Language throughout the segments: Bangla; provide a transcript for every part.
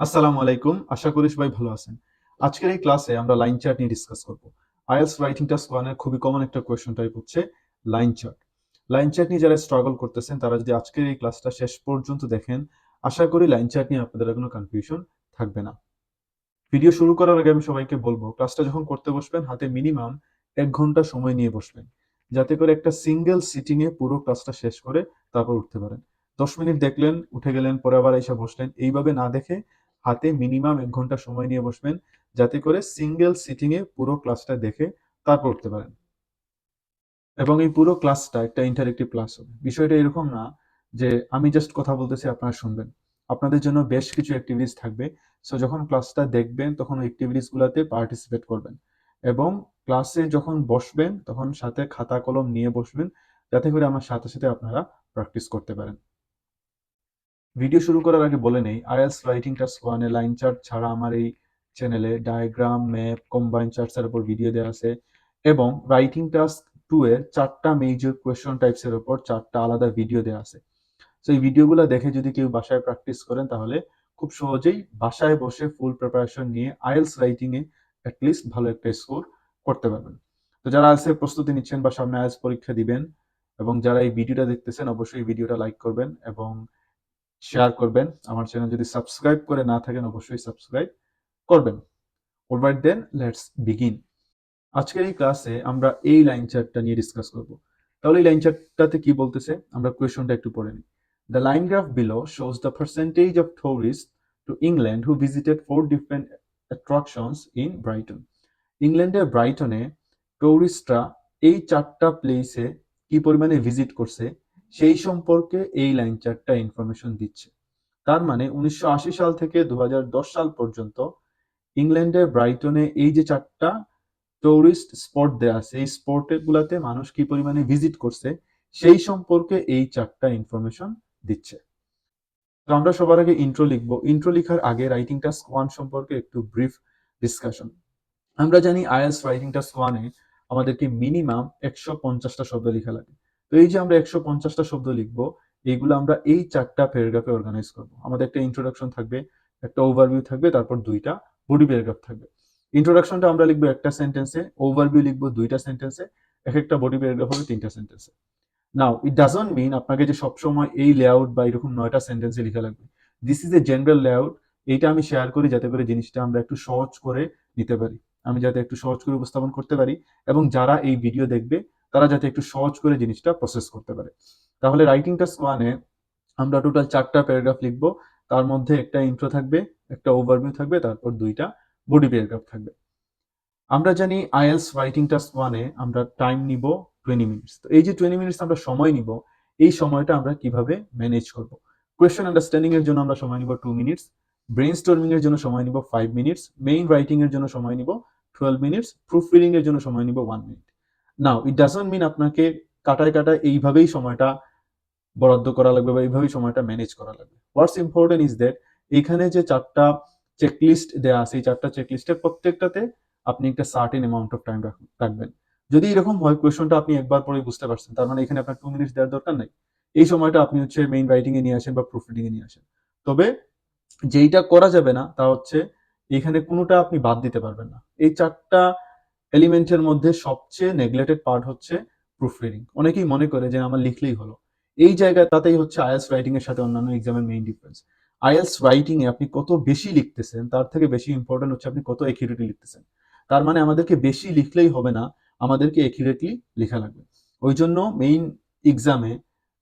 আসসালামু আলাইকুম। আশা করি সবাই ভালো আছেন। আজকের এই ক্লাসে আমরা লাইন চার্ট নিয়ে ডিসকাস করব। আইএলস রাইটিং টাস্ক ওয়ানের খুবই কমন একটা কোয়েশ্চন টাইপ হচ্ছে লাইন চার্ট। লাইন চার্ট নিয়ে যারা স্ট্রাগল করতেছেন, তারা যদি আজকের এই ক্লাসটা শেষ পর্যন্ত দেখেন, আশা করি লাইন চার্ট নিয়ে আপনাদের কোনো কনফিউশন থাকবে না। ভিডিও শুরু করার আগে আমি সবাইকে বলব ক্লাসটা যখন করতে বসবেন, হাতে মিনিমাম এক ঘণ্টা সময় নিয়ে বসবেন। যাতে করে একটা সিঙ্গেল সিটিং এ পুরো ক্লাসটা শেষ করে তারপর উঠতে পারেন। দশ মিনিট দেখলেন, উঠে গেলেন, পরে আবার এসে বসলেন। এইভাবে না দেখে হাতে মিনিমাম এক ঘণ্টা সময় নিয়ে বসবেন, যাতে করে সিঙ্গেল সিটিং এ পুরো ক্লাসটা দেখে তারপর উঠতে পারেন। এবং এই পুরো ক্লাসটা একটা ইন্টারেক্টিভ ক্লাস হবে। বিষয়টা এরকম না যে আমি জাস্ট কথা বলতেছি, আপনারা শুনবেন। আপনাদের জন্য বেশ কিছু অ্যাক্টিভিটিস থাকবে। সো যখন ক্লাসটা দেখবেন, তখন ওই অ্যাক্টিভিটিস গুলাতে পার্টিসিপেট করবেন। এবং ক্লাসে যখন বসবেন, তখন সাথে খাতা কলম নিয়ে বসবেন, যাতে করে আমার সাথে সাথে আপনারা প্র্যাকটিস করতে পারেন। ভিডিও শুরু করার আগে বলে নেই আইএলস রাইটিং টাস্ক ওয়ানে লাইন চার্ট ছাড়া আমার এই চ্যানেলে ডায়াগ্রাম ম্যাপ কম্বাইন চার্টসের উপর ভিডিও দেওয়া আছে এবং রাইটিং টাস্ক টু এর চারটা মেজর কোয়েশ্চন টাইপসের উপর চারটা আলাদা ভিডিও দেওয়া আছে। তো এই ভিডিওগুলো দেখে যদি কেউ বাসায় প্র্যাকটিস করেন, তাহলে খুব সহজেই বাসায় বসে ফুল প্রিপারেশন নিয়ে আইএলস রাইটিং এ অ্যাটলিস্ট ভালো একটা স্কোর করতে পারবেন। তো যারা আইএলস এর প্রস্তুতি নিচ্ছেন বা সামনে আইএলস পরীক্ষা দিবেন এবং যারা এই ভিডিওটা দেখতেছেন, অবশ্যই ভিডিওটা লাইক করবেন এবং শেয়ার করবেন। আমার চ্যানেল যদি সাবস্ক্রাইব করে না থাকেন, অবশ্যই সাবস্ক্রাইব করবেন। অলরাইট দেন লেটস বিগিন আজকের এই ক্লাসে আমরা এই লাইন চার্টটা নিয়ে ডিসকাস করব। তাহলে এই লাইন চার্টটাতে কি বলতেছে? আমরা কোয়েশনটা একটু পড়ে নিই। The line graph below shows the percentage of tourist to England who visited four different attractions in Brighton ইংল্যান্ডের ব্রাইটনে টুরিস্টরা এই চারটা প্লেসে কি পরিমাণে ভিজিট করছে? সেই সম্পর্কে এই লাইন চারটা ইনফরমেশন দিচ্ছে। তার মানে উনিশশো আশি সাল থেকে দু হাজার দশ সাল পর্যন্ত ইংল্যান্ডের ব্রাইটনে এই যে চারটা টুরিস্ট স্পট দেওয়া আছে, এই গুলাতে মানুষ কি পরিমাণে ভিজিট করছে, সেই সম্পর্কে এই চারটা ইনফরমেশন দিচ্ছে। তো আমরা সবার আগে ইন্ট্রো লিখব। ইন্ট্রো লিখার আগে রাইটিং টাস্ক ওয়ান সম্পর্কে একটু ব্রিফ ডিসকাশন আমরা জানি আইএলস রাইটিং টাস্ক ওয়ানে আমাদেরকে মিনিমাম একশো পঞ্চাশটা শব্দ লেখা লাগে। তো এই যে আমরা একশো পঞ্চাশটা শব্দ লিখব এইগুলো আমরা এই চারটা প্যারাগ্রাফে অর্গানাইজ করব। আমাদের একটা ইন্ট্রোডাকশন থাকবে, একটা ওভারভিউ থাকবে, তারপর দুইটা বডি প্যারাগ্রাফ থাকবে। ইন্ট্রোডাকশনটা আমরা লিখব একটা সেন্টেন্সে ওভারভিউ লিখব দুইটা সেন্টেন্সে এক একটা বডি প্যারাগ্রাফ হবে তিনটা সেন্টেন্সে নাও ইট ডাজন্ট মিন আপনাকে যে সবসময় এই লেআউট বা এরকম নয়টা সেন্টেন্সে লেখা লাগবে। This is a general layout এইটা আমি শেয়ার করি যাতে করে জিনিসটা আমরা একটু সহজ করে নিতে পারি। আমি যাতে একটু সহজ করে উপস্থাপন করতে পারি এবং যারা এই ভিডিও দেখবে তারা যাতে একটু সহজ করে জিনিসটা প্রসেস করতে পারে। তাহলে রাইটিং টাস্ক ওয়ানে আমরা টোটাল চারটা প্যারাগ্রাফ লিখব, তার মধ্যে একটা ইন্ট্রো থাকবে, একটা ওভারভিউ থাকবে, তারপর দুইটা বডি প্যারাগ্রাফ থাকবে। আমরা জানি আইএলস রাইটিং টাস্ক ওয়ানে আমরা টাইম নিব টোয়েন্টি মিনিটস তো এই যে টোয়েন্টি মিনিটস আমরা সময় নিব, এই সময়টা আমরা কীভাবে ম্যানেজ করব? কোয়েশ্চেন আন্ডারস্ট্যান্ডিং এর জন্য আমরা সময় নিব টু মিনিটস ব্রেন স্টর্মিং এর জন্য সময় নিব ফাইভ মিনিটস মেইন রাইটিং এর জন্য সময় নিব টুয়েলভ মিনিটস প্রুফ রিডিং এর জন্য সময় নিব one minute now it doesn't mean আপনাকে কাটায় কাটায় এইভাবেই সময়টা বরাদ্দ করা লাগবে বা এইভাবেই সময়টা ম্যানেজ করা লাগবে। হোয়াটস ইম্পর্টেন্ট ইজ দ্যাট এখানে যে চারটা চেকলিস্ট দেওয়া আছে, এই চারটা চেকলিস্টের প্রত্যেকটাতে আপনি একটা সার্টেন অ্যামাউন্ট অফ টাইম রাখবেন। যদি এরকম হয় কোয়েশনটা আপনি একবার পরে বুঝতে পারছেন, তার মানে এখানে আপনার টু মিনিটস দেওয়ার দরকার নাই। এই সময়টা আপনি হচ্ছে মেইন রাইটিং এ নিয়ে আসেন বা প্রুফ রিডিং এ নিয়ে আসেন। তবে যেইটা করা যাবে না, তা হচ্ছে এখানে কোনোটা আপনি বাদ দিতে পারবেন না। এই চারটা এলিমেন্টের মধ্যে সবচেয়ে নেগলেক্টেড পার্ট হচ্ছে প্রুফ রিডিং অনেকেই মনে করে যে আমার লিখলেই হলো। এই জায়গায় তাতেই হচ্ছে আইএলস রাইটিং এর সাথে অন্যান্য এক্সামের মেইন ডিফারেন্স আইএলস রাইটিং এ আপনি কত বেশি লিখতেছেন, তার থেকে বেশি ইম্পর্টেন্ট হচ্ছে আপনি কত একিউরেটলি লিখতেছেন। তার মানে আমাদেরকে বেশি লিখলেই হবে না, আমাদেরকে একিউরেটলি লেখা লাগবে। ওই জন্য মেইন এক্সামে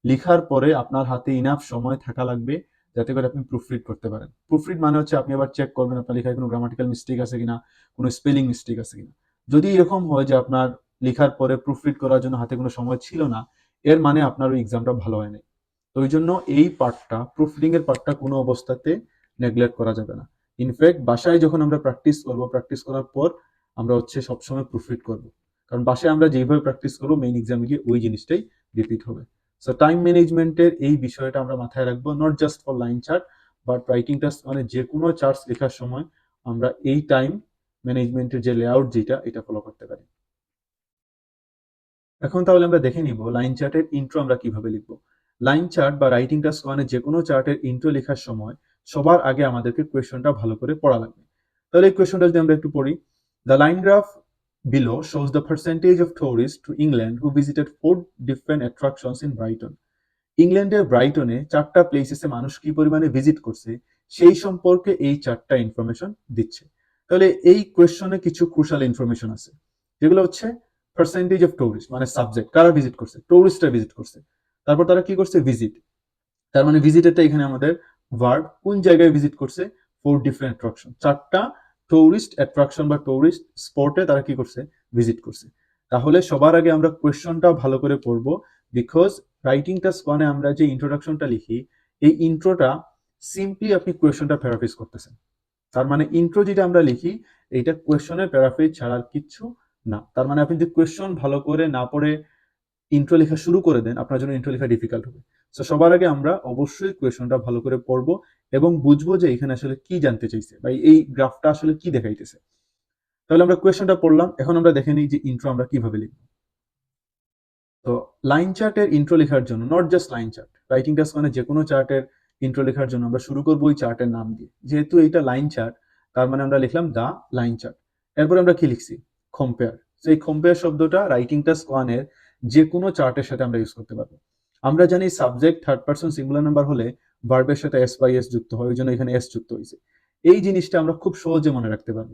লেখার পরে আপনার হাতে ইনাফ সময় থাকা লাগবে, যাতে করে আপনি প্রুফ প্রুফরিড করতে পারেন। প্রুফ প্রুফরিড মানে হচ্ছে আপনি আবার চেক করবেন আপনার লেখায় কোনো গ্রামাটিক্যাল মিস্টেক আছে কিনা, কোনো স্পেলিং মিস্টেক আছে কিনা। যদি এরকম হয় যে আপনার লেখার পরে প্রুফরিড করার জন্য হাতে কোনো সময় ছিল না, এর মানে আপনার ওই এক্সামটা ভালো হয় নাই তো ওই জন্য এই পার্টটা প্রুফরিডিং এর পার্টটা কোনো অবস্থাতে নেগলেক্ট করা যাবে না। ইনফ্যাক্ট বাসায় যখন আমরা প্র্যাকটিস করব প্র্যাকটিস করার পর আমরা হচ্ছে সবসময় প্রুফরিড করব। কারণ বাসায় আমরা যেভাবে প্র্যাকটিস করব মেইন এক্সামে গিয়ে ওই জিনিসটাই রিপিট হবে। সো টাইম ম্যানেজমেন্টের এই বিষয়টা আমরা মাথায় রাখব not just for line chart but writing task মানে যে কোনো চার্টস লেখার সময় আমরা এই টাইম ম্যানেজমেন্টের যে লেআউট যেটা, এটা ফলো করতে পারি। এখন তাহলে আমরা দেখে নিব লাইন চার্টের ইন্ট্রো আমরা কীভাবে লিখব। লাইন চার্ট বা রাইটিং টাস্ক ওয়ানে যে কোনো চার্টের ইন্ট্রো লেখার সময় সবার আগে আমাদেরকে কোয়েশনটা ভালো করে পড়া লাগবে। তাহলে এই কোয়েশনটা যদি আমরা একটু পড়ি the line graph below shows the percentage of tourists to England who visited four different attractions in Brighton. ইংল্যান্ডের ব্রাইটনে চারটা প্লেসেসে মানুষ কি পরিমাণে ভিজিট করছে, সেই সম্পর্কে এই চারটা ইনফরমেশন দিচ্ছে। তাহলে এই কোয়েশনে কিছু ক্রুশাল ইনফরমেশন আছে, যেগুলো হচ্ছে পার্সেন্টেজ অফ টুরিস্ট মানে সাবজেক্ট কারা ভিজিট করছে? টুরিস্টরা ভিজিট করছে। তারপর তারা কি করছে? ভিজিট তার মানে ভিজিটেরটা এখানে আমাদের ভার্ব কোন জায়গায় ভিজিট করছে? ফোর ডিফারেন্ট অ্যাট্রাকশন চারটা টুরিস্ট অ্যাট্রাকশন বা টুরিস্ট স্পটে তারা কি করছে? ভিজিট করছে। তাহলে সবার আগে আমরা কোয়েশনটা ভালো করে পড়ব বিকজ রাইটিং টাস্ক ওয়ানে আমরা যে ইন্ট্রোডাকশনটা লিখি, এই ইন্ট্রোটা সিম্পলি আপনি কোয়েশনটা প্যারাফ্রেজ করতেছেন। তার মানে ইন্ট্রো যেটা আমরা লিখি, এইটা কোয়েশনের প্যারাফ্রেজ ছাড়ার কিচ্ছু না। তার মানে আপনি যদি কোয়েশন ভালো করে না পড়ে ইন্ট্রো লেখা শুরু করে দেন, আপনার জন্য ইন্ট্রো লেখা ডিফিকাল্ট হবে। তো সবার আগে আমরা অবশ্যই কোয়েশনটা ভালো করে পড়ব এবং বুঝব যে এখানে আসলে কি জানতে চাইছে বা এই গ্রাফটা আসলে কি দেখাইতেছে। তাহলে আমরা কোয়েশনটা পড়লাম, এখন আমরা দেখে নিই যে ইন্ট্রো আমরা কীভাবে লিখব। তো লাইন চার্টের ইন্ট্রো লেখার জন্য not just line chart writing task মানে যে কোনো চার্টের ইন্ট্রো লেখার জন্য আমরা শুরু করব ওই চার্টের নাম দিয়ে। যেহেতু এটা লাইন চার্ট তার মানে আমরা লিখলাম দা লাইন চার্ট এরপর আমরা কি লিখছি? কম্পেয়ার এই কম্পেয়ার শব্দটা রাইটিং টাস্ক ওয়ানের যে কোনো চার্টের সাথে আমরা ইউজ করতে পারব। আমরা জানি subject third person singular number হলে ভার্বের সাথে এস বাই এস যুক্ত হয়, ওই জন্য এখানে এস যুক্ত হয়েছে। এই জিনিসটা আমরা খুব সহজে মনে রাখতে পারব।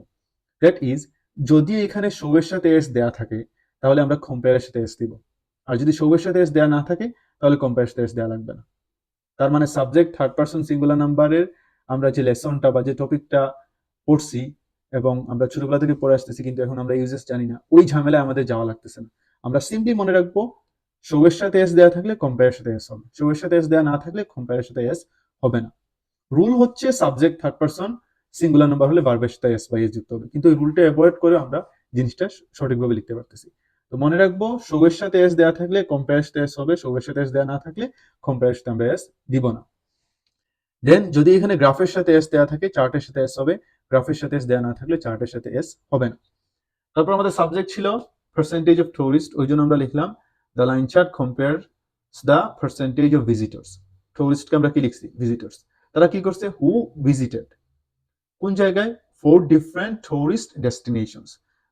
দ্যাট ইজ যদি এখানে শোয়ের সাথে এস দেয়া থাকে, তাহলে আমরা কম্পেয়ারের সাথে এস দিব। আর যদি শোয়ের সাথে এস দেয়া না থাকে, তাহলে কম্পেয়ারের সাথে এস দেওয়া লাগবে না। তার মানে সাবজেক্ট থার্ড পার্সন সিঙ্গুলার নাম্বারের আমরা যে লেসনটা বা যে টপিকটা পড়ছি এবং আমরা ছোটবেলা থেকে পড়ে আসতেছি কিন্তু এখন আমরা ইউজেস জানি না, ওই ঝামেলায় আমাদের যাওয়া লাগতেছে না। আমরা সিম্পলি মনে রাখব শোয়ের সাথে এস দেওয়া থাকলে কম্পেয়ারের সাথে এস হবে শোয়ের সাথে এস দেওয়া না থাকলে কম্পেয়ারের সাথে এস হবে না। রুল হচ্ছে subject third person singular number হলে ভার্বের সাথে এস বাই এস যুক্ত হবে, কিন্তু এই রুলটা অ্যাভয়েড করে আমরা জিনিসটা সঠিকভাবে লিখতে পারতেছি। তো মনে রাখব শোয়ের সাথে এস দেওয়া থাকলে কম্পেয়ারের সাথে এস হবে শোয়ের সাথে এস দেওয়া না থাকলে কম্পেয়ারের সাথে আমরা এস দিব না। দেন যদি এখানে গ্রাফের সাথে এস দেওয়া থাকে চার্টের সাথে এস হবে, গ্রাফের সাথে এস দেওয়া না থাকলে চার্টের সাথে এস হবে না। তারপর আমাদের সাবজেক্ট ছিল পার্সেন্টেজ অফ টুরিস্ট ওই জন্য আমরা লিখলাম the line chart compare the percentage of visitors টুরিস্টকে আমরা কি লিখছি? ভিজিটর্স তারা কি করছে? হু ভিজিটেড কোন জায়গায়? ফোর ডিফারেন্ট টুরিস্ট ডেস্টিনেশনস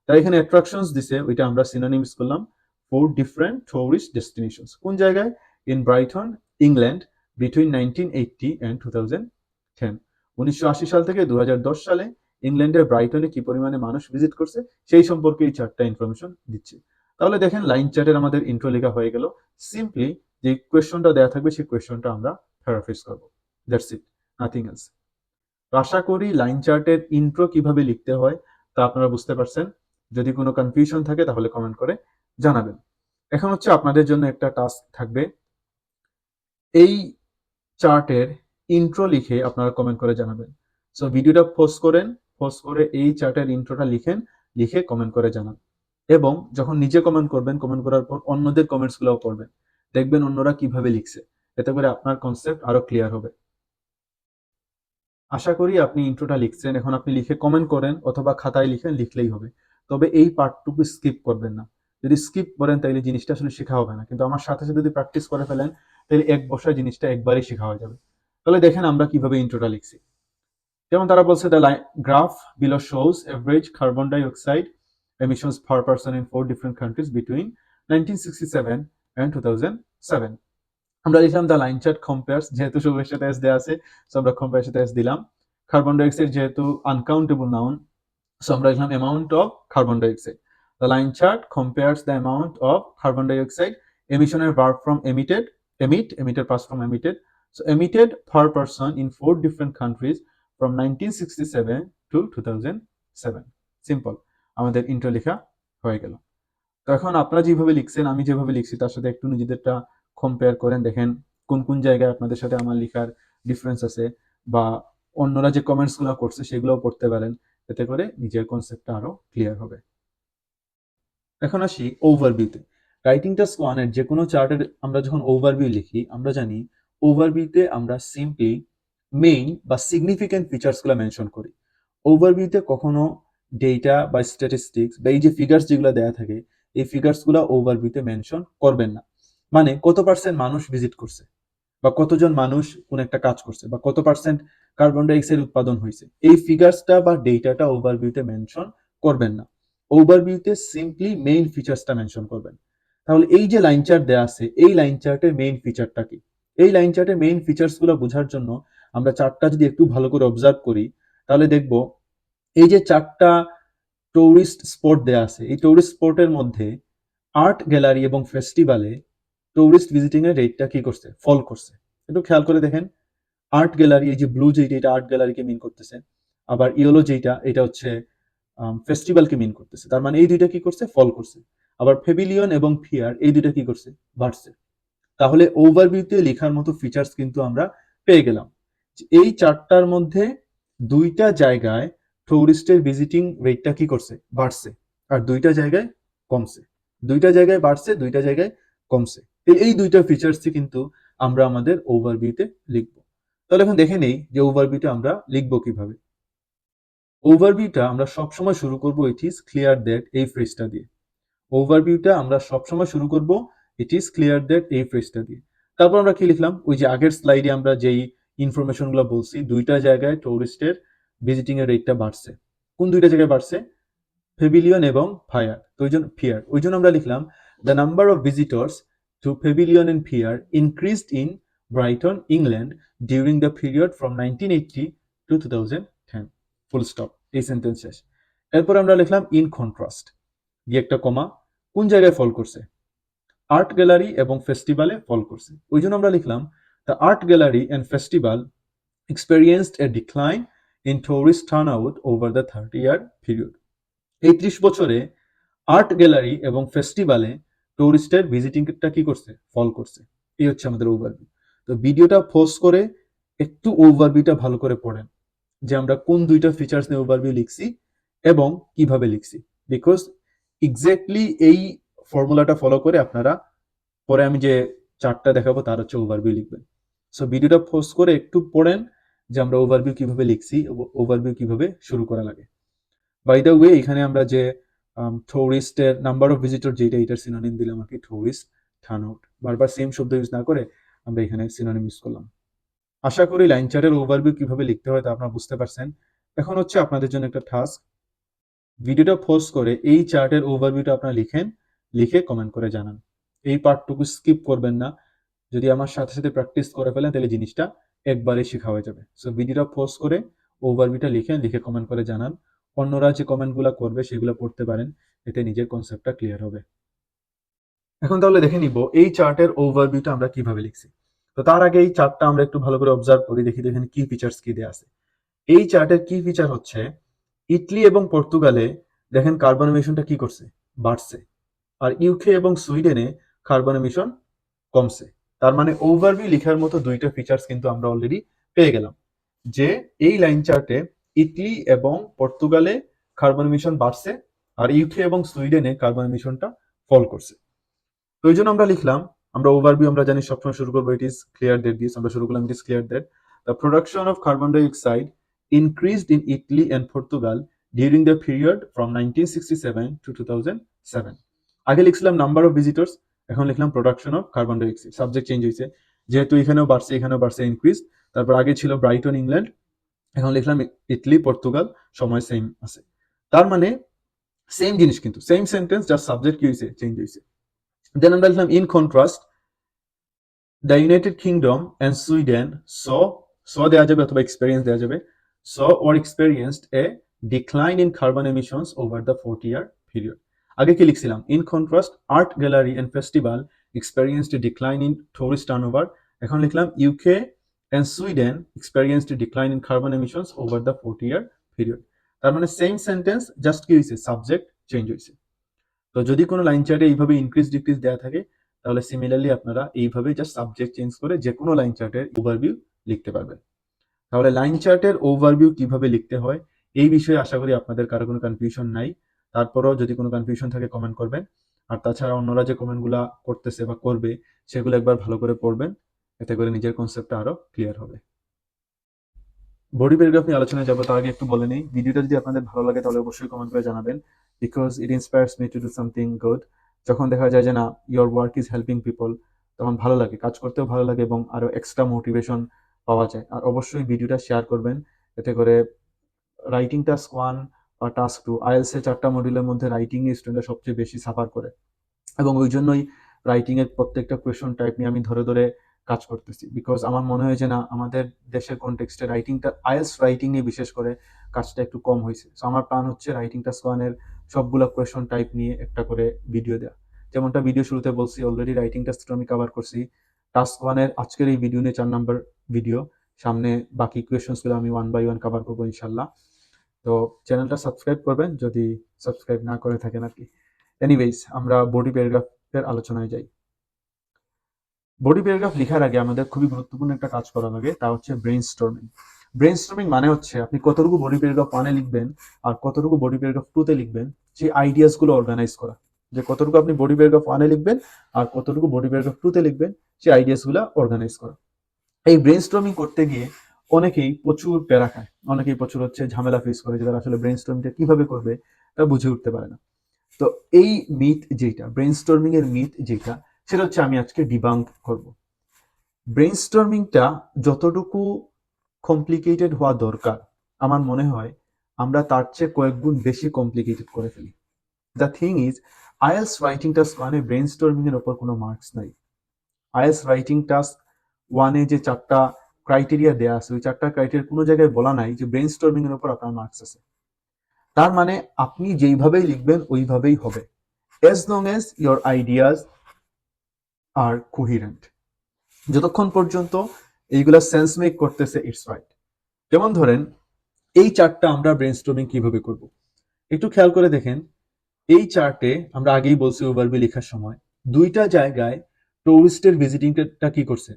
তারা এখানে অ্যাট্রাকশনস দিছে, ওইটা আমরা সিনোনিমস করলাম ফোর ডিফারেন্ট টুরিস্ট ডেস্টিনেশনস কোন জায়গায়? In Brighton England between nineteen eighty and two thousand ten উনিশশো আশি সাল থেকে দু সালে ইংল্যান্ডের ব্রাইটনে কি পরিমাণে মানুষ ভিজিট করছে, সেই সম্পর্কে এই চারটা ইনফরমেশন দিচ্ছে। তাহলে দেখেন লাইন চার্টের আমাদের ইন্ট্রো লেখা হয়ে গেল। সিম্পলি যে কোয়েশনটা দেওয়া থাকবে, সেই কোয়েশনটা আমরা প্যারাফ্রেজ করব। দ্যাটস ইট নাথিং এলস আশা করি লাইন চার্টের ইন্ট্রো কীভাবে লিখতে হয় তা আপনারা বুঝতে পারছেন। যদি কোনো কনফিউশন থাকে, তাহলে কমেন্ট করে জানাবেন। এখন হচ্ছে আপনাদের জন্য একটা টাস্ক থাকবে। এই চার্টের ইন্ট্রো লিখে আপনারা কমেন্ট করে জানাবেন। সো ভিডিওটা পোস্ট করেন পোস্ট করে এই চার্টের ইন্ট্রোটা লিখেন, লিখে কমেন্ট করে জানান। এবং যখন নিজে কমেন্ট করবেন কমেন্ট করার পর অন্যদের কমেন্টস গুলোও পড়বেন দেখবেন অন্যরা কীভাবে লিখছে। এতে করে আপনার কনসেপ্ট আরও ক্লিয়ার হবে। আশা করি আপনি ইন্ট্রোটা লিখছেন। এখন আপনি লিখে কমেন্ট করেন অথবা খাতায় লিখেন লিখলেই হবে। তবে এই পার্টটুকু স্কিপ করবেন না। যদি স্কিপ করেন তাহলে জিনিসটা আসলে শেখা হবে না। কিন্তু আমার সাথে সাথে যদি প্র্যাকটিস করে ফেলেন তাহলে এক বছর জিনিসটা একবারই শেখা হয়ে যাবে। তাহলে দেখেন আমরা কীভাবে ইন্ট্রোটা লিখছি। যেমন তারা বলছে the graph below shows average carbon die অক্সাইড emissions per person in four different countries between 1967 and 2007 আমরা লিখলাম দ্য লাইন চার্ট কম্পেয়ার্স যেহেতু সবের সাথে এস দেওয়া আছে সো আমরা কম্পেয়ার সাথে এস দিলাম। কার্বন ডাইঅক্সাইড যেহেতু আনকাউন্টেবল নাউন সো আমরা লিখলাম amount of carbon dioxide the line chart compares the amount of carbon dioxide এমিশনের verb from emitted emit emitted pass from emitted. So, emitted per person in four different countries from 1967 to 2007 simple. আমাদের ইন্ট্রো লেখা হয়ে গেল। তো এখন আপনারা যেভাবে লিখছেন, আমি যেভাবে লিখছি, তার সাথে একটু নিজেদেরটা কম্পেয়ার করেন, দেখেন কোন কোন জায়গায় আপনাদের সাথে আমার লেখার ডিফারেন্স আছে, বা অন্যরা যে কমেন্টসগুলো করছে, সেগুলোও পড়তে পারেন। এতে করে নিজের কনসেপ্টটা আরও ক্লিয়ার হবে। এখন আসি ওভারভিউতে রাইটিং টাস্ক ওয়ানের যে কোনো চার্টের আমরা যখন ওভারভিউ লিখি, আমরা জানি ওভারভিউতে আমরা সিম্পলি মেইন বা সিগনিফিক্যান্ট ফিচার্সগুলো মেনশন করি। ওভারভিউতে কখনো ডেটা বা স্ট্যাটিস্টিক্স বা এই যে ফিগার্স যেগুলো দেওয়া থাকে, এই ফিগার্সগুলো ওভারভিউতে মেনশন করবেন না। মানে কত পার্সেন্ট মানুষ ভিজিট করছে, বা কতজন মানুষ কোন একটা কাজ করছে, বা কত পার্সেন্ট কার্বন ডাইঅক্সাইড উৎপাদন হয়েছে। এই ফিগার্সটা বা ডেটাটা ওভারভিউতে মেনশন করবেন না। ওভারভিউতে সিম্পলি মেইন ফিচার্সটা মেনশন করবেন। তাহলে এই যে লাইন চার্ট দেওয়া আছে, এই লাইন চার্টের মেইন ফিচারটা কি? এই লাইন চার্টের মেইন ফিচার্সগুলো বোঝার জন্য আমরা চার্টটা যদি একটু ভালো করে অবজার্ভ করি, তাহলে দেখব এই যে চারটা টুরিস্ট স্পট দেওয়া আছে, এই টুরিস্ট স্পটের মধ্যে আর্ট গ্যালারি এবং ফেস্টিভ্যালে টুরিস্ট ভিজিটিং এর রেটটা কি করছে? ফল করছে। একটু খেয়াল করে দেখেন। আর্ট গ্যালারি এই যে ব্লু যেটা এটা আর্ট গ্যালারিকে মিন করতেছে। আবার ইয়েলো যেটা এটা হচ্ছে ফেস্টিভ্যালকে মিন করতেছে। তার মানে এই দুইটা কি করছে? ফল করছে। আবার ফেবিলিয়ন এবং ফিয়ার এই দুইটা কি করছে? বাড়ছে। তাহলে ওভারভিউতে লেখার মতো ফিচার্স কিন্তু আমরা পেয়ে গেলাম। এই চারটার মধ্যে দুইটা জায়গায় টুরিস্টের ভিজিটিং রেটটা কি করছে? বাড়ছে। আর দুইটা জায়গায় কমছে। দুইটা জায়গায় বাড়ছে, দুইটা জায়গায় কমছে। এই- এই দুইটা ফিচার্সই কিন্তু আমরা আমাদের ওভারভিউতে লিখব। তাহলে এখন দেখে নেই যে ওভারভিউটা আমরা লিখব কীভাবে। ওভারভিউটা আমরা সবসময় শুরু করব ইট ইজ ক্লিয়ার দ্যাট এই ফ্রেজটা দিয়ে। ওভারভিউটা আমরা সবসময় শুরু করব ইট ইজ ক্লিয়ার দ্যাট এই ফ্রেজটা দিয়ে। তারপর আমরা কি লিখলাম? ওই যে আগের স্লাইডে আমরা যেই ইনফরমেশনগুলো বলছি, দুইটা জায়গায় টুরিস্টের ভিজিটিং এর রেটটা বাড়ছে। কোন দুইটা জায়গায় বাড়ছে? ফেভিলিয়ন এবং ফায়ার তো ওই জন্য ফিয়ার ওই জন্য আমরা লিখলাম the number of visitors to pavilion and pier increased in the period from nineteen eighty to two thousand ten full stop এই সেন্টেন্স শেষ. এরপর আমরা লিখলাম ইন কন্ট্রাস্ট দিয়ে একটা কমা কোন জায়গায় ফল করছে? আর্ট গ্যালারি এবং ফেস্টিভ্যালে ফল করছে। ওই জন্য আমরা লিখলাম the art gallery and festival experienced a decline in tourist turnout over the thirty year period এই ত্রিশ বছরে আর্ট গ্যালারি এবং ফেস্টিভ্যালে টুরিস্টের ভিজিটিংটা কি করছে? ফল করছে। এই হচ্ছে আমাদের ওভারভিউ তো ভিডিওটা পোস্ট করে একটু ওভারভিউটা ভালো করে পড়েন, যে আমরা কোন দুইটা ফিচার্স নিয়ে ওভারভিউ লিখছি এবং কীভাবে লিখছি। বিকজ এক্স্যাক্টলি এই ফর্মুলাটা ফলো করে আপনারা পরে আমি যে চার্টটা দেখাবো তার হচ্ছে ওভারভিউ লিখবেন। সো ভিডিওটা পোস্ট করে একটু পড়েন যে আমরা ওভারভিউ কীভাবে লিখছি ওভারভিউ কীভাবে শুরু করা লাগে। বাই দ্য ওয়ে এখানে আমরা যে টুরিস্টের নাম্বার অফ ভিজিটর যেটা এটার সিনোনিম দিলাম আর কি টুরিস্ট টার্ন আউট বারবার সেম শব্দ ইউজ না করে আমরা এখানে সিনোনিম ইউজ করলাম। আশা করি লাইন চার্টের ওভারভিউ কীভাবে লিখতে হয় তা আপনারা বুঝতে পারছেন। এখন হচ্ছে আপনাদের জন্য একটা টাস্ক ভিডিওটা পোস্ট করে এই চার্টের ওভারভিউটা আপনারা লিখেন, লিখে কমেন্ট করে জানান। এই পার্টটুকু স্কিপ করবেন না। যদি আমার সাথে সাথে প্র্যাকটিস করে ফেলেন, তাহলে জিনিসটা একবারে শেখা হয়ে যাবে। সো ভিডিওটা পোস্ট করে ওভারভিউটা লিখেন, লিখে কমেন্ট করে জানান। অন্যরা যে কমেন্টগুলো করবে, সেগুলো পড়তে পারেন। এতে নিজের কনসেপ্টটা ক্লিয়ার হবে। এখন তাহলে দেখে নিব এই চার্টের ওভারভিউটা আমরা কীভাবে লিখছি। তো তার আগে এই চার্টটা আমরা একটু ভালো করে অবজার্ভ করি, দেখি তো এখানে কি ফিচার্স কি দেওয়া আছে। এই চার্টের কি ফিচার হচ্ছে? ইটলি এবং পর্তুগালে দেখেন কার্বন এমিশনটা কি করছে? বাড়ছে। আর ইউকে এবং সুইডেনে কার্বন এমিশন কমছে। তার মানে ওভারভিউ লেখার মতো দুইটা ফিচার্স কিন্তু আমরা অলরেডি পেয়ে গেলাম। যে এই লাইন চার্টে ইটলি এবং পর্তুগালে কার্বন এমিশন বাড়ছে আর ইউকে এবং সুইডেনে কার্বন এমিশনটা ফল করছে। তো এই জন্য আমরা লিখলাম, আমরা ওভারভিউ আমরা জানি সবসময় শুরু করব ইট ইজ ক্লিয়ার ডেট দিয়ে আমরা শুরু করলাম it is clear that the production of carbon dioxide increased in Italy and Portugal during the period from 1967 to 2007. আগে লিখছিলাম নাম্বার অফ ভিজিটর্স এখন লিখলাম production of carbon dioxide subject change হয়েছে। যেহেতু এখানেও বাড়ছে এখানেও বাড়ছে ইনক্রিজ তারপর আগে ছিল ব্রাইটন ইংল্যান্ড এখন লিখলাম ইটলি পর্তুগাল সময় সেম আছে। তার মানে সেম জিনিস কিন্তু সেম সেন্টেন্স যার সাবজেক্ট কি হয়েছে চেঞ্জ হয়েছে। দেন আমরা লিখলাম in contrast the United Kingdom and Sweden S S দেওয়া যাবে অথবা এক্সপেরিয়েন্স দেওয়া যাবে saw or experienced a decline in carbon emissions over the 40 year period. Contrast art gallery and festival experienced a decline in tourist turnover এখন লিখলাম UK and Sweden experienced a decline in carbon emissions over the forty year period তার মানে সেম সেন্টেন্স জাস্ট কি হয়েছে সাবজেক্ট চেঞ্জ হয়েছে তো যদি কোনো লাইন চার্টে এইভাবে ইনক্রিজ ডিক্রিজ দেওয়া থাকে, তাহলে সিমিলারলি আপনারা এইভাবে জাস্ট সাবজেক্ট চেঞ্জ করে যে কোনো লাইন চার্টের ওভারভিউ লিখতে পারবেন। তাহলে লাইন চার্টের ওভারভিউ কীভাবে লিখতে হয়, এই বিষয়ে আশা করি আপনাদের কারও কোনো কনফিউশন নাই। তারপরেও যদি কোনো কনফিউশন থাকে কমেন্ট করবেন। আর তাছাড়া অন্যরা যে কমেন্টগুলো করতেছে বা করবে, সেগুলো একবার ভালো করে পড়বেন। এতে করে নিজের কনসেপ্টটা আরও ক্লিয়ার হবে। বডি প্যারাগ্রাফ নিয়ে আলোচনায় যাব, তার আগে একটু বলে নিই। ভিডিওটা যদি আপনাদের ভালো লাগে, তাহলে অবশ্যই কমেন্ট করে জানাবেন because it inspires me to do something good যখন দেখা যায় যে, না your work is helping people তখন ভালো লাগে, কাজ করতেও ভালো লাগে এবং আরও এক্সট্রা মোটিভেশন পাওয়া যায়। আর অবশ্যই ভিডিওটা শেয়ার করবেন, এতে করে রাইটিং টাস্ক ওয়ান বা টাস্ক টু আইএলস চারটা মডিউলের মধ্যে রাইটিং স্টুডেন্টরা সবচেয়ে বেশি সাফার করে। এবং ওই জন্যই রাইটিংয়ের প্রত্যেকটা কোয়েশন টাইপ নিয়ে আমি ধরে ধরে কাজ করতেছি। বিকজ আমার মনে হয় যে না, আমাদের দেশের কনটেক্সটে রাইটিংটা আইএলস রাইটিং নিয়ে বিশেষ করে কাজটা একটু কম হয়েছে। সো আমার প্ল্যান হচ্ছে রাইটিং টাস্ক ওয়ানের সবগুলো কোয়েশন টাইপ নিয়ে একটা করে ভিডিও দেওয়া যেমনটা ভিডিও শুরুতে বলছি অলরেডি রাইটিং টাস্ক আমি কভার করছি। টাস্ক ওয়ানের আজকের এই ভিডিও নিয়ে চার নাম্বার ভিডিও সামনে বাকি কোয়েশনসগুলো আমি ওয়ান বাই ওয়ান কভার করব ইনশাল্লাহ তো চ্যানেলটা সাবস্ক্রাইব করবেন, যদি সাবস্ক্রাইব না করে থাকেন আর কি। এনিওয়েজ আমরা বডি প্যারাগ্রাফের আলোচনায় যাই। বডি প্যারাগ্রাফ লেখার আগে আমাদের খুবই গুরুত্বপূর্ণ একটা কাজ করা লাগে তা হচ্ছে ব্রেন স্টর্মিং ব্রেন স্টর্মিং মানে হচ্ছে আপনি কতটুকু বডি প্যারাগ্রাফ ওয়ানে লিখবেন আর কতটুকু বডি প্যারাগ্রাফ টুতে লিখবেন, সেই আইডিয়াসগুলো অর্গানাইজ করা। যে কতটুকু আপনি বডি প্যারাগ্রাফ ওয়ানে লিখবেন আর কতটুকু বডি প্যারাগ্রাফ টুতে লিখবেন, সেই আইডিয়াসগুলো অর্গানাইজ করা। এই ব্রেন স্টর্মিং করতে গিয়ে অনেকেই প্রচুর প্যারা খায়। অনেকেই প্রচুর হচ্ছে ঝামেলা ফেস করে যে তারা আসলে ব্রেন স্টর্মিংটা কীভাবে করবে তা বুঝে উঠতে পারে না। তো এই মিথ যেটা ব্রেন স্টর্মিং এর মিথ যেটা সেটা হচ্ছে আমি আজকে ডিবাঙ্ক করব। ব্রেন স্টর্মিংটা যতটুকু কমপ্লিকেটেড হওয়া দরকার, আমার মনে হয় আমরা তার চেয়ে কয়েক গুণ বেশি কমপ্লিকেটেড করে ফেলি। The thing is IELTS writing task ওয়ানে ব্রেন স্টর্মিং এর ওপর কোনো মার্কস নাই। আইএলস রাইটিং টাস্ক ওয়ানে যে চারটা ক্রাইটেরিয়া দেওয়া আছে, ওই চারটা ক্রাইটেরিয়া কোনো জায়গায় বলা নাই যে ব্রেন স্টর্মিং এর উপর আপনার মার্কস আছে। তার মানে আপনি যেইভাবেই লিখবেন, ওইভাবেই হবে। As long as your ideas are coherent যতক্ষণ পর্যন্ত এইগুলা সেন্স মেক করতেছে ইটস রাইট যেমন ধরেন, এই চার্টটা আমরা ব্রেন স্টর্মিং কীভাবে করব? একটু খেয়াল করে দেখেন, এই চার্টে আমরা আগেই বলছি ওভারবি লেখার সময়, দুইটা জায়গায় টুরিস্টের ভিজিটিংটা কি করছে?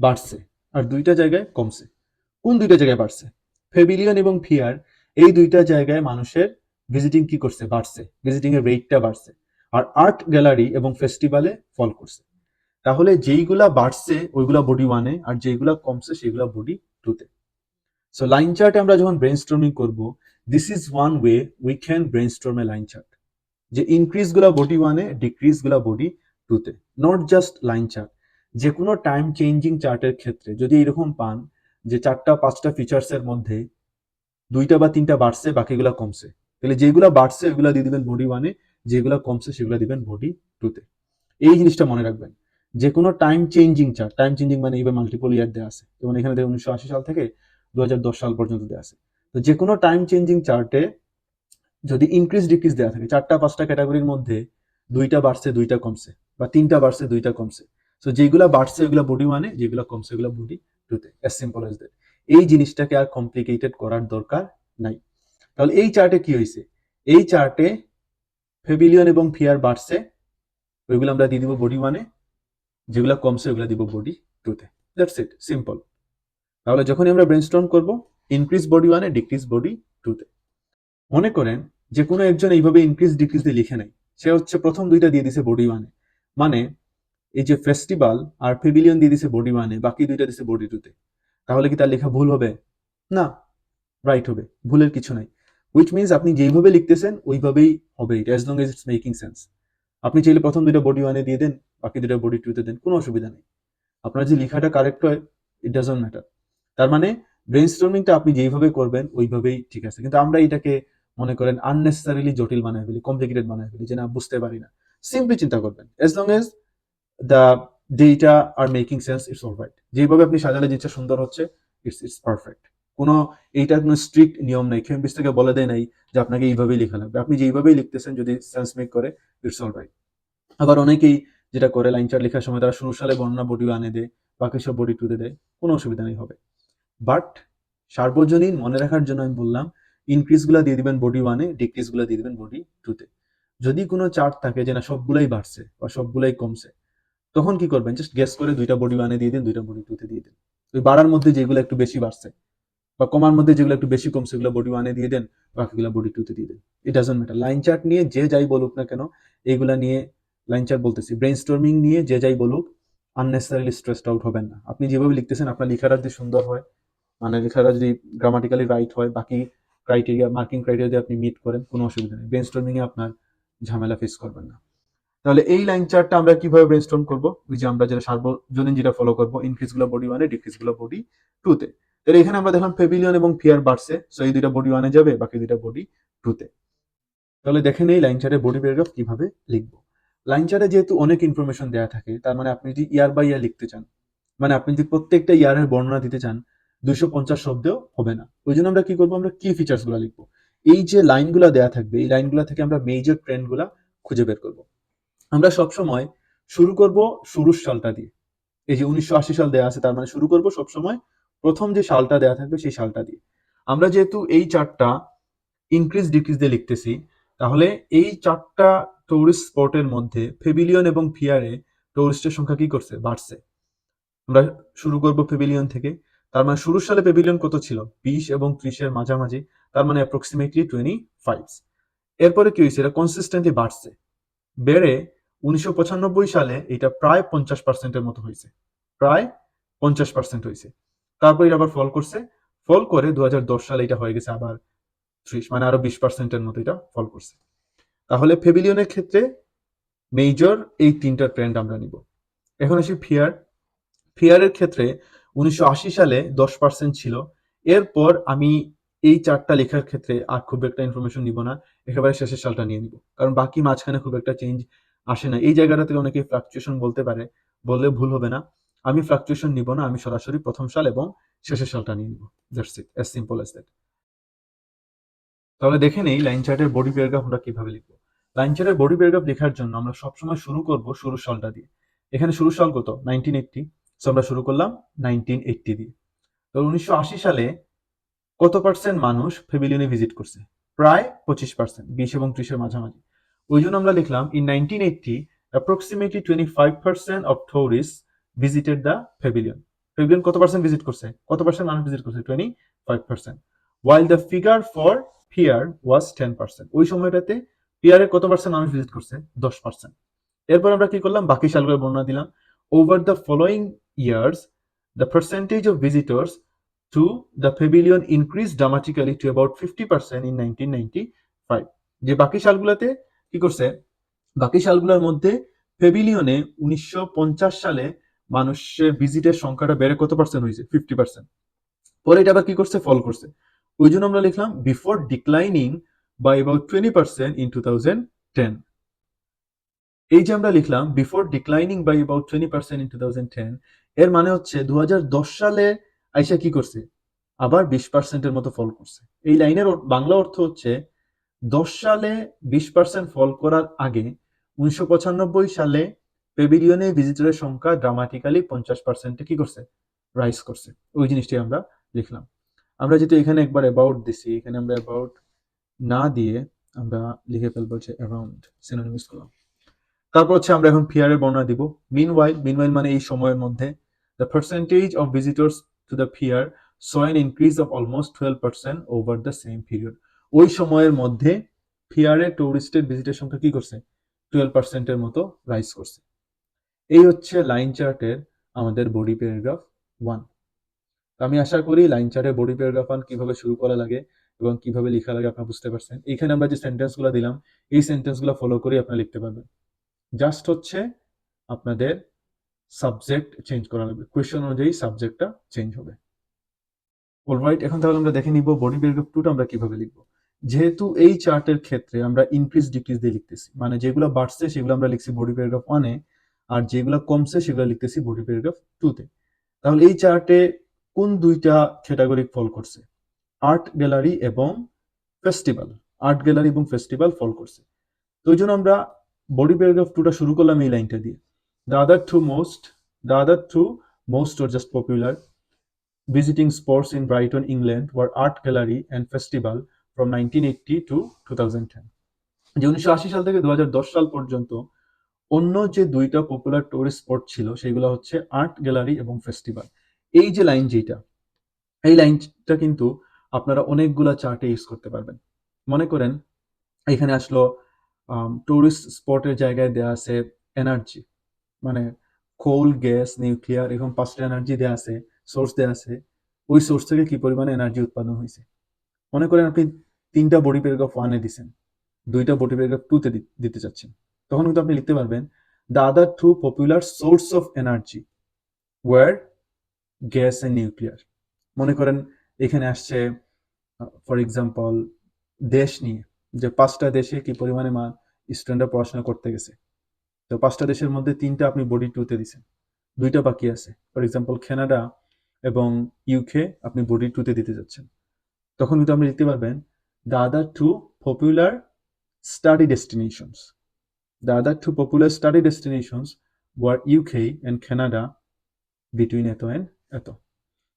বাড়ছে, আর দুইটা জায়গায় কমছে। কোন দুইটা জায়গায় বাড়ছে? ফেবিলিয়ন এবং ফিয়ার এই দুইটা জায়গায় মানুষের ভিজিটিং কি করছে? বাড়ছে। ভিজিটিং এর রেটটা বাড়ছে। আর আর্ট গ্যালারি এবং ফেস্টিভ্যালে ফল করছে। তাহলে যেইগুলা বাড়ছে, ওইগুলা বডি ওয়ানে আর যেইগুলা কমছে, সেগুলা বডি টুতে সো লাইন চার্টে আমরা যখন ব্রেন স্টর্মিং করব this is one way we can brainstorm a line chart যে ইনক্রিজগুলা বডি ওয়ানে ডিক্রিজগুলা বডি টুতে নট জাস্ট লাইন চার্ট যে কোনো টাইম চেঞ্জিং চার্টের ক্ষেত্রে যদি এরকম পান যে চারটা, পাঁচটা ফিচার্স এর মধ্যে দুইটা বা তিনটা বাড়ছে, বাকিগুলা কমছে। তাহলে যেগুলা বাড়ছে, ওইগুলা দিয়ে দিবেন বডি ওয়ানে যেগুলা কমছে সেগুলা দিবেন বডি টুতে। এই জিনিসটা মনে রাখবেন। যে কোনো time changing chart time changing মানে এইভাবে মাল্টিপল ইয়ার দেওয়া আছে। যেমন এখানে দেখুন উনিশশো আশি সাল থেকে দু হাজার দশ সাল পর্যন্ত দেওয়া আছে। তো যে কোনো টাইম চেঞ্জিং চার্টে যদি ইনক্রিজ ডিক্রিজ দেওয়া থাকে, চারটা পাঁচটা ক্যাটাগরির মধ্যে দুইটা বাড়ছে, দুইটা কমছে বা তিনটা বাড়ছে, দুইটা কমছে। সো যেগুলা বাড়ছে ওইগুলা বডি ওয়ানে যেগুলো কমছে ওইগুলো বডি টুতে এস সিম্পল এস দ্যাট এই জিনিসটাকে আর কমপ্লিকেটেড করার দরকার নাই। তাহলে এই চার্টে কি হয়েছে এই চার্টে ফেবিলিয়ন এবং ফিয়ার বাড়ছে ওইগুলো আমরা দিয়ে দিব বডি ওয়ানে যেগুলো কমছে ওইগুলো দিব বডি টুতে দ্যাটস ইট সিম্পল তাহলে যখনই আমরা ব্রেন ব্রেনস্টর্ম করব ইনক্রিজ বডি ওয়ানে ডিক্রিজ বডি টুতে মনে করেন যে কোনো একজন এইভাবে ইনক্রিজ ডিক্রিজ দিয়ে লিখে নেয়। সে হচ্ছে প্রথম দুইটা দিয়ে দিছে বডি ওয়ানে মানে এই যে ফেস্টিভ্যাল আর ফেবিলিয়ন দিয়ে দিছে বডি ওয়ানে বাকি দুইটা দিছে বডি টুতে তাহলে কি তার লেখা ভুল হবে? না রাইট হবে। ভুলের কিছু নাই। উইচ মিনস আপনি যেইভাবে লিখতেছেন, ওইভাবেই হবে এটা as long as it's making sense আপনি চাইলে প্রথম দুইটা বডি ওয়ানে দিয়ে দেন, বাকি দুইটা বডি টুতে দেন, কোনো অসুবিধা নেই। আপনার যে লেখাটা কারেক্ট হয় ইট ডাজন্ট ম্যাটার তার মানে ব্রেন স্টর্মিংটা আপনি যেইভাবে করবেন, ওইভাবেই ঠিক আছে। কিন্তু আমরা এটাকে মনে করেন আননেসেসারিলি জটিল বানায় ফেলি কমপ্লিকেটেড বানায় ফেলি, যে না, বুঝতে পারি না। সিম্পলি চিন্তা করবেন as long as the data are making sense it's all right যেভাবে আপনি সাজালে জিনিসটা সুন্দর হচ্ছে ইটস ইটস পারফেক্ট কোনো এইটার কোনো স্ট্রিক্ট নিয়ম নেই। কেমব্রিজ থেকে বলে দেয় নাই যে আপনাকে এইভাবেই লেখা লাগবে। আপনি যেইভাবেই লিখতেছেন, যদি সেন্স মেক করে ইটস অল রাইট আবার অনেকেই যেটা করে লাইন চার্ট লেখার সময়, তারা শুরু সালে বর্ণনা বডি আনে দেয়, বাকি সব বডি টুতে দেয়, কোনো অসুবিধা নেই হবে। বাট সার্বজনীন মনে রাখার জন্য আমি বললাম ইনক্রিজগুলা দিয়ে দিবেন বডি ওয়ানে ডিক্রিজগুলা দিয়ে দিবেন বডি টুতে যদি কোনো চার্ট থাকে যে না, সবগুলাই বাড়ছে বা সবগুলাই কমছে, তখন কি করবেন? জাস্ট গেস করে দুইটা বডি ওয়ানে দিয়ে দিন, দুইটা বডি টুতে দিয়ে দিন। ওই বাড়ার মধ্যে যেগুলো একটু বেশি বাড়ছে বা কমার মধ্যে যেগুলো একটু বেশি কম, সেগুলো বডি ওয়ানে দিয়ে দেন, বাকিগুলো বডি টুতে দিয়ে দেন। It doesn't matter line chart নিয়ে যে যাই বলুক না কেন, এইগুলা নিয়ে লাইন চার্ট বলতেছি। ব্রেন স্টর্মিং নিয়ে যে যাই বলুক আননেসেসারিলি স্ট্রেসড আউট হবেন না। আপনি যেভাবে লিখতেছেন, আপনার লেখাটা যদি সুন্দর হয় মানে লেখাটা যদি গ্রামাটিক্যালি রাইট হয়, বাকি ক্রাইটেরিয়া মার্কিং ক্রাইটেরিয়া যদি আপনি মিট করেন, কোনো অসুবিধা নেই। ব্রেন স্টর্মিং এ আপনার ঝামেলা ফেস করবেন না। তাহলে এই লাইন চার্টটা আমরা কীভাবে ব্রেনস্টর্ম করব? ওই যে আমরা যেটা সার্বজনীন যেটা ফলো করব ইনক্রিজগুলো বডি ওয়ানে ডিক্রিজগুলো বডি টুতে তাহলে এখানে আমরা দেখলাম পেভিলিয়ন এবং ফিয়ার বাড়ছে সো এই দুইটা বডি ওয়ানে যাবে, বাকি দুইটা বডি টুতে তাহলে দেখেন এই লাইন চার্টে বডি প্যারাগ্রাফ কীভাবে লিখব? লাইন চার্টে যেহেতু অনেক ইনফরমেশন দেওয়া থাকে, তার মানে আপনি যদি ইয়ার বাই ইয়ার লিখতে চান মানে আপনি যদি প্রত্যেকটা ইয়ারের বর্ণনা দিতে চান, দুইশো পঞ্চাশ শব্দেও হবে না। ওই জন্য আমরা কি করব? আমরা কি ফিচার্সগুলো লিখব। এই যে লাইনগুলো দেওয়া থাকবে, এই লাইনগুলো থেকে আমরা মেজর ট্রেন্ডগুলা খুঁজে বের করব। আমরা সবসময় শুরু করব শুরুর সালটা দিয়ে। এই যে উনিশশো আশি সাল দেওয়া আছে, তার মানে শুরু করব সবসময় প্রথম যে সালটা দেওয়া থাকবে সেই সালটা দিয়ে। আমরা যেহেতু এই চারটা ইনক্রিজ ডিক্রিজ দিয়ে লিখতেছি, তাহলে এই চারটা টুরিস্ট স্পটের মধ্যে ফেবিলিয়ন এবং ফিয়ারে টুরিস্টের সংখ্যা কি করছে? বাড়ছে। আমরা শুরু করব পেভিলিয়ন থেকে। তার মানে শুরুর সালে পেভিলিয়ন কত ছিল? বিশ এবং ত্রিশের মাঝামাঝি। তার মানে অ্যাপ্রক্সিমেটলি টোয়েন্টি ফাইভ এরপরে কি হয়েছে? এটা কনসিস্টেন্টলি বাড়ছে। বেড়ে উনিশশো পঁচানব্বই সালে এটা প্রায় পঞ্চাশ পার্সেন্টের মতো হয়েছে। প্রায় পঞ্চাশ পার্সেন্ট হয়েছে। তারপর এটা আবার ফল করছে। ফল করে দু হাজার দশ সালে এটা হয়ে গেছে আবার ত্রিশ মানে আরও বিশ পার্সেন্টের মতো এটা ফল করছে। তাহলে ফেভিলিয়নের ক্ষেত্রে মেজর এই তিনটা ট্রেন্ড আমরা নিব। এখন আসি ফিয়ার ফিয়ারের ক্ষেত্রে উনিশশো আশি সালে দশ পার্সেন্ট ছিল। এরপর আমি এই চারটা লেখার ক্ষেত্রে আর খুব একটা ইনফরমেশন নিব না। একেবারে শেষের সালটা নিয়ে নিব। কারণ বাকি মাঝখানে খুব একটা চেঞ্জ আসে না। এই জায়গাটা থেকে অনেকে ফ্লাকচুয়েশন বলতে পারে। বললে ভুল হবে না। আমি ফ্লাকচুয়েশন নিব না, আমি সরাসরি প্রথম সাল এবং শেষের সালটা নিয়ে নিব। That's it as simple as that তাহলে দেখে নেই লাইন চার্টের বডি প্যারাগ্রাফ আমরা কীভাবে লিখব? লাইন চার্টের বডি প্যারাগ্রাফ লেখার জন্য আমরা সবসময় শুরু করব শুরুর সালটা দিয়ে। এখানে শুরুর সাল কত? নাইনটিন এইটটি সো আমরা শুরু করলাম নাইনটিন এইটটি দিয়ে। তো উনিশশো আশি সালে কত পার্সেন্ট মানুষ ফেবিলিয়নে ভিজিট করছে? প্রায় পঁচিশ পার্সেন্ট বিশ এবং ত্রিশের মাঝামাঝি। ওই জন্য আমরা লিখলাম in nineteen eighty approximately twenty five percent of tourist visited the pavilion pavilion কত পার্সেন্ট ভিজিট করছে? কত পার্সেন্ট মানুষ ভিজিট করছে? Twenty five percent while the figure for pier was ten percent ওই সময়টাতে পিয়ারে কত পার্সেন্ট মানুষ ভিজিট করছে? দশ পার্সেন্ট এরপর আমরা কি করলাম? বাকি সালগুলো বর্ণনা দিলাম। Over the following years the percentage of visitors to the pavilion increase dramatically to about fifty percent in nineteen ninety five যে বাকি সালগুলোতে কি করছে? বাকি সালগুলোর মধ্যে পেভিলিয়নে উনিশশো পঞ্চাশ সালে মানুষের ভিজিটের সংখ্যাটা বেড়ে কত পার্সেন্ট হয়েছে? ফিফটি পার্সেন্ট পরে এটা আবার কি করছে? ফল করছে। ওই জন্য আমরা লিখলাম before declining by about twenty percent in two thousand ten এই যে আমরা লিখলাম before declining by about twenty percent in two thousand ten এর মানে হচ্ছে দু হাজার দশ সালে আইসা কি করছে? আবার বিশ পার্সেন্টের মতো ফল করছে। এই লাইনের বাংলা অর্থ হচ্ছে, দশ সালে বিশ পার্সেন্ট ফল করার আগে উনিশশো পঁচানব্বই সালে পেভিলিয়নে ভিজিটরের সংখ্যা ড্রামাটিক্যালি পঞ্চাশ পার্সেন্টে কি করছে? রাইজ করছে। ওই জিনিসটি আমরা লিখলাম আমরা যেহেতু এখানে একবার অ্যাবাউট দিছি, এখানে আমরা অ্যাবাউট না দিয়ে আমরা লিখে ফেলব যে অ্যারাউন্ড সিনোনিমিস করলাম তারপর হচ্ছে আমরা এখন ফিয়ারের বর্ণনা দিব। মিন ওয়াইল মিন ওয়াইল মানে এই সময়ের মধ্যে the percentage of visitors to the pier saw an increase of almost twelve percent over the same period ওই সময়ের মধ্যে ফিয়ারে টুরিস্টের ভিজিটের সংখ্যা কি করছে? টুয়েলভ পার্সেন্টের মতো রাইজ করছে। এই হচ্ছে লাইন চার্টের আমাদের বডি প্যারাগ্রাফ ওয়ান আমি আশা করি লাইন চার্টের বডি প্যারাগ্রাফ ওয়ান কীভাবে শুরু করা লাগে এবং কীভাবে লেখা লাগে আপনারা বুঝতে পারছেন। এখানে আমরা যে সেন্টেন্সগুলো দিলাম, এই সেন্টেন্সগুলো ফলো করে আপনারা লিখতে পারবেন। জাস্ট হচ্ছে আপনাদের সাবজেক্ট চেঞ্জ করা লাগবে। কোয়েশ্চেন অনুযায়ী সাবজেক্টটা চেঞ্জ হবে। অলরাইট এখন তাহলে আমরা দেখে নিব বডি প্যারাগ্রাফ টুটা আমরা কীভাবে লিখব। যেহেতু এই চার্টের ক্ষেত্রে আমরা ইনক্রিজ ডিক্রিজ দিয়ে লিখতেছি মানে যেগুলো বাড়ছে সেগুলো আমরা লিখছি বডি প্যারাগ্রাফ ওয়ানে আর যেগুলো কমছে সেগুলো লিখতেছি বডি প্যারাগ্রাফ টুতে তাহলে এই চার্টে কোন দুইটা ক্যাটাগরি ফল করছে? আর্ট গ্যালারি এবং ফেস্টিভ্যাল আর্ট গ্যালারি এবং ফেস্টিভ্যাল ফল করছে। তো ওই জন্য আমরা বডি প্যারাগ্রাফ টুটা শুরু করলাম এই লাইনটা দিয়ে। The other two most the other two most or just popular visiting sports visiting sports in Brighton, England were art gallery and festival from 1980 to 2010. যে উনিশশো আশি সাল থেকে দু হাজার দশ সাল পর্যন্ত অন্য যে দুইটা পপুলার টুরিস্ট স্পট ছিল, সেগুলো হচ্ছে আর্ট গ্যালারি এবং ফেস্টিভ্যাল এই যে লাইন যেটা, এই লাইনটা কিন্তু আপনারা অনেকগুলা চার্টে ইউজ করতে পারবেন। মনে করেন, এখানে আসলো টুরিস্ট স্পটের জায়গায় দেওয়া আছে এনার্জি মানে কোল গ্যাস নিউক্লিয়ার এরকম পাঁচটা এনার্জি দেওয়া আছে সোর্স দেওয়া আছে। ওই সোর্স থেকে কি পরিমাণে এনার্জি উৎপাদন হয়েছে? মনে করেন আপনি তিনটা বডি প্যারাগ্রাফ ওয়ানে দিছেন, দুইটা বডি প্যারাগ্রাফ টুতে দিতে চাচ্ছেন। তখন কিন্তু আপনি লিখতে পারবেন the other two popular source of energy were gas and nuclear মনে করেন এখানে আসছে ফর এক্সাম্পল দেশ নিয়ে, যে পাঁচটা দেশে কি পরিমাণে মা স্টুডেন্টরা পড়াশোনা করতে গেছে। তো পাঁচটা দেশের মধ্যে তিনটা আপনি বডি টুতে দিছেন, দুইটা বাকি আছে। ফর এক্সাম্পল কানাডা এবং ইউকে আপনি বডি টুতে দিতে যাচ্ছেন। তখন কিন্তু আপনি লিখতে পারবেন the other two popular study destinations the other two popular study destinations were UK and Canada between এত অ্যান্ড এত।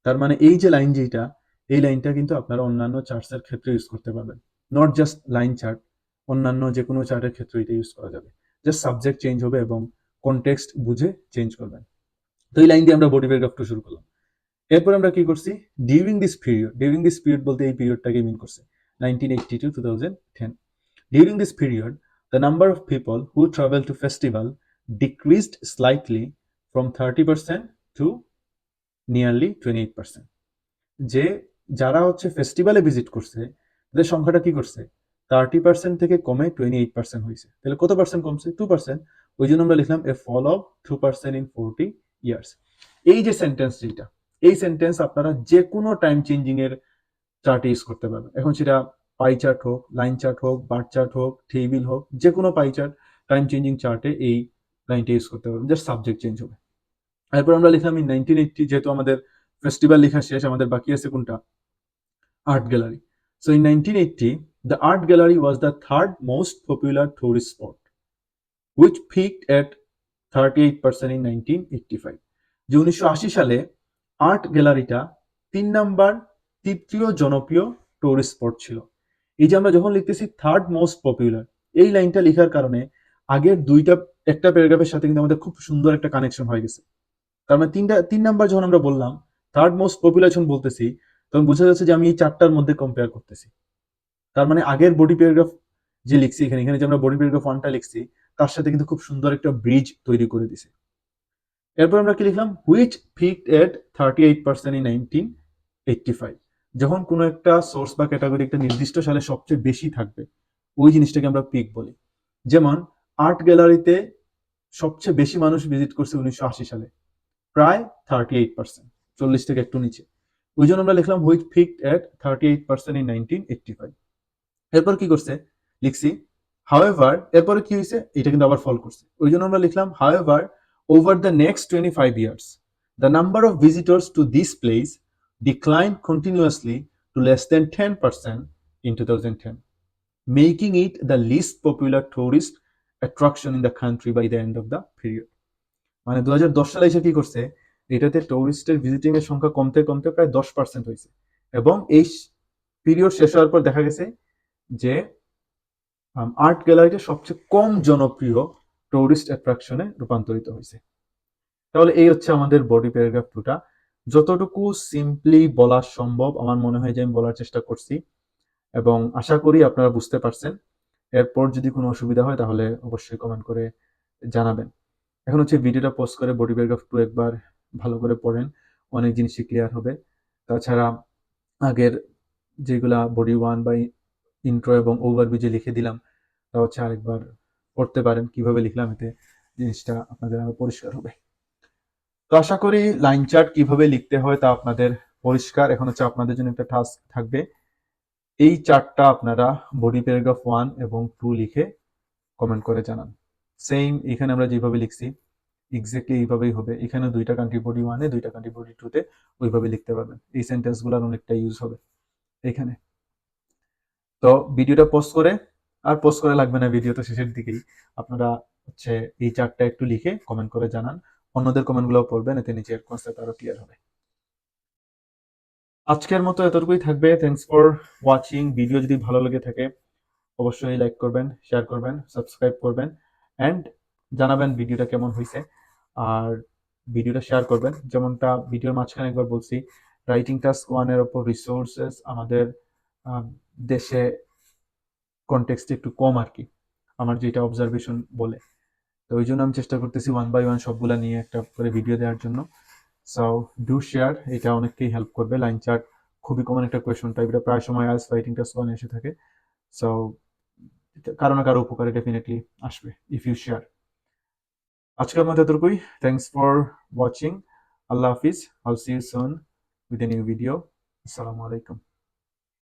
তার মানে এই যে লাইন যেটা, এই লাইনটা কিন্তু আপনারা অন্যান্য চার্টসের ক্ষেত্রে ইউজ করতে পারবেন। নট জাস্ট লাইন চার্ট অন্যান্য যে কোনো চার্টের ক্ষেত্রে এটা ইউজ করা যাবে। জাস্ট সাবজেক্ট চেঞ্জ হবে এবং কনটেক্সট বুঝে চেঞ্জ করবেন। তো এই লাইন দিয়ে আমরা বডি প্যারাগ্রাফটা শুরু করলাম। এরপর আমরা কি করছি? During this period during this period বলতে এই পিরিয়ডটাকে মিন করছে। Nineteen eighty to two thousand ten during this period people who travel to festival decreased slightly from thirty percent to nearly twenty eight percent যে যারা হচ্ছে ফেস্টিভ্যালে ভিজিট করছে, তাদের সংখ্যাটা কি করছে? থার্টি পার্সেন্ট থেকে কমে টোয়েন্টি এইট পার্সেন্ট হয়েছে। তাহলে কত পার্সেন্ট কমছে? টু পার্সেন্ট ওই জন্য আমরা লিখলাম a fall of two percent in forty years এই যে সেন্টেন্স যেটা, এই সেন্টেন্স আপনারা যে কোনো টাইম চেঞ্জিং এর চার্টে ইউজ করতে পারবেন। এখন সেটা পাই চার্ট হোক লাইন চার্ট হোক বার চার্ট হোক টেবিল হোক যে কোনো পাই চার্ট টাইম চেঞ্জিং চার্টে এই লাইনটা ইউজ করতে পারবেন। জাস্ট সাবজেক্ট চেঞ্জ হবে। এরপর আমরা লিখলাম ইন নাইনটিন এইটটি যেহেতু আমাদের ফেস্টিভ্যাল লেখা শেষ, আমাদের বাকি আছে কোনটা? Art gallery so in nineteen eighty the art gallery was the third most popular tourist spot which peaked at thirty eight percent in nineteen eighty five যে উনিশশো আশি সালে আর্ট গ্যালারিটা তিন নাম্বার তৃতীয় জনপ্রিয় টুরিস্ট স্পট ছিল। এই যে আমরা যখন লিখতেছি থার্ড মোস্ট পপুলার এই লাইনটা লেখার কারণে আগের দুইটা, একটা প্যারাগ্রাফের সাথে কিন্তু আমাদের খুব সুন্দর একটা কানেকশন হয়ে গেছে। তার মানে তিনটা, তিন নাম্বার যখন আমরা বললাম থার্ড মোস্ট পপুলার যখন বলতেছি, তখন বোঝা যাচ্ছে যে আমি এই চারটার মধ্যে কম্পেয়ার করতেছি। তার মানে আগের বডি প্যারাগ্রাফ যে লিখছি এখানে এখানে যে আমরা বডি প্যারাগ্রাফ ওয়ানটা লিখছি, তার সাথে কিন্তু খুব সুন্দর একটা ব্রিজ তৈরি করে দিছে। এরপর আমরা কি লিখলাম? Which peak at thirty eight percent in nineteen eighty five যখন কোনো একটা সোর্স বা ক্যাটাগরি একটা নির্দিষ্ট সালে সবচেয়ে বেশি থাকবে, ওই জিনিসটাকে আমরা পিক বলি। যেমন আর্ট গ্যালারিতে সবচেয়ে বেশি মানুষ ভিজিট করছে উনিশশো আশি সালে, প্রায় থার্টি এইট পার্সেন্ট চল্লিশ থেকে একটু নিচে। ওই জন্য আমরা লিখলাম which peaked at thirty eight percent in nineteen eighty five এরপর কি করছে? লিখছি হাওয়েভার এরপরে কি হয়েছে? এটা কিন্তু আবার ফল করছে। ওই জন্য আমরা লিখলাম however over the next twenty five years the number of visitors to this place declined continuously to less than 10% in 2010, making it the least popular tourist attraction in the country by the end of the period. মানে দু সালে এসে কি করছে? এটাতে টুরিস্টের ভিজিটিং এর সংখ্যা কমতে কমতে প্রায় দশ পার্সেন্ট হয়েছে। এবং এই পিরিয়ড শেষ হওয়ার পর দেখা গেছে যে আর্ট গ্যালারিটা সবচেয়ে কম জনপ্রিয় টুরিস্ট অ্যাট্রাকশনে রূপান্তরিত হয়েছে। তাহলে এই হচ্ছে আমাদের বডি প্যারাগ্রাফ টুটা যতটুকু সিম্পলি বলা সম্ভব, আমার মনে হয় যে আমি বলার চেষ্টা করছি। এবং আশা করি আপনারা বুঝতে পারছেন। এরপর যদি কোনো অসুবিধা হয়, তাহলে অবশ্যই কমেন্ট করে জানাবেন। এখন হচ্ছে ভিডিওটা পোস্ট করে বডি প্যারাগ্রাফ টু একবার ভালো করে পড়েন। অনেক জিনিসই ক্লিয়ার হবে। তাছাড়া আগের যেগুলা বডি ওয়ান বা ইন্ট্রো এবং ওভারভিউ যে লিখে দিলাম, তা হচ্ছে আরেকবার পড়তে পারেন। কীভাবে লিখলাম, এতে জিনিসটা আপনাদের আরও পরিষ্কার হবে। তো আশা করি লাইন চার্ট কীভাবে লিখতে হয় তা আপনাদের পরিষ্কার। এখন হচ্ছে আপনাদের জন্য একটা টাস্ক থাকবে। এই চার্টটা আপনারা বডি প্যারাগ্রাফ ওয়ান এবং টু লিখে কমেন্ট করে জানান। সেম এখানে আমরা যেভাবে লিখছি এক্স্যাক্টলি এইভাবেই হবে। এখানে দুইটা কান্ট্রি বডি ওয়ানে দুইটা কান্ট্রি বডি টুতে ওইভাবে লিখতে পারবেন। এই সেন্টেন্সগুলোর অনেকটা ইউজ হবে এখানে। তো ভিডিওটা পোস্ট করে, আর পোস্ট করে লাগবে না ভিডিও তো শেষের দিকেই। আপনারা হচ্ছে এই চার্টটা একটু লিখে কমেন্ট করে জানান। অন্যদের কমেন্টগুলো পড়বেন, এতে নিচের কনসেপ্ট আরও ক্লিয়ার হবে। আজকের মতো এতটুকুই থাকবে। থ্যাংকস ফর ওয়াচিং ভিডিও যদি ভালো লেগে থাকে, অবশ্যই লাইক করবেন শেয়ার করবেন সাবস্ক্রাইব করবেন অ্যান্ড জানাবেন ভিডিওটা কেমন হয়েছে। আর ভিডিওটা শেয়ার করবেন। যেমনটা ভিডিওর মাঝখানে একবার বলছি রাইটিং টাস্ক ওয়ানের ওপর রিসোর্সেস আমাদের দেশে কনটেক্সট একটু কম আর কি আমার যেটা অবজারভেশন বলে। তো ওই জন্য আমি চেষ্টা করতেছি ওয়ান বাই ওয়ান সবগুলা নিয়ে একটা করে ভিডিও দেওয়ার জন্য। সো ডু শেয়ার এটা অনেককেই হেল্প করবে। লাইন চার্ট খুবই কমন একটা কোয়েশন টাইপ এটা প্রায় সময় আজ ফাইটিং টাস্ক এসে থাকে। সো কারও না কারও উপকারে ডেফিনেটলি আসবে ইফ ইউ শেয়ার আজকের মধ্যে এতটুকুই। Thanks for watching Allah Hafiz. I'll see you soon with a new video আসসালামু আলাইকুম।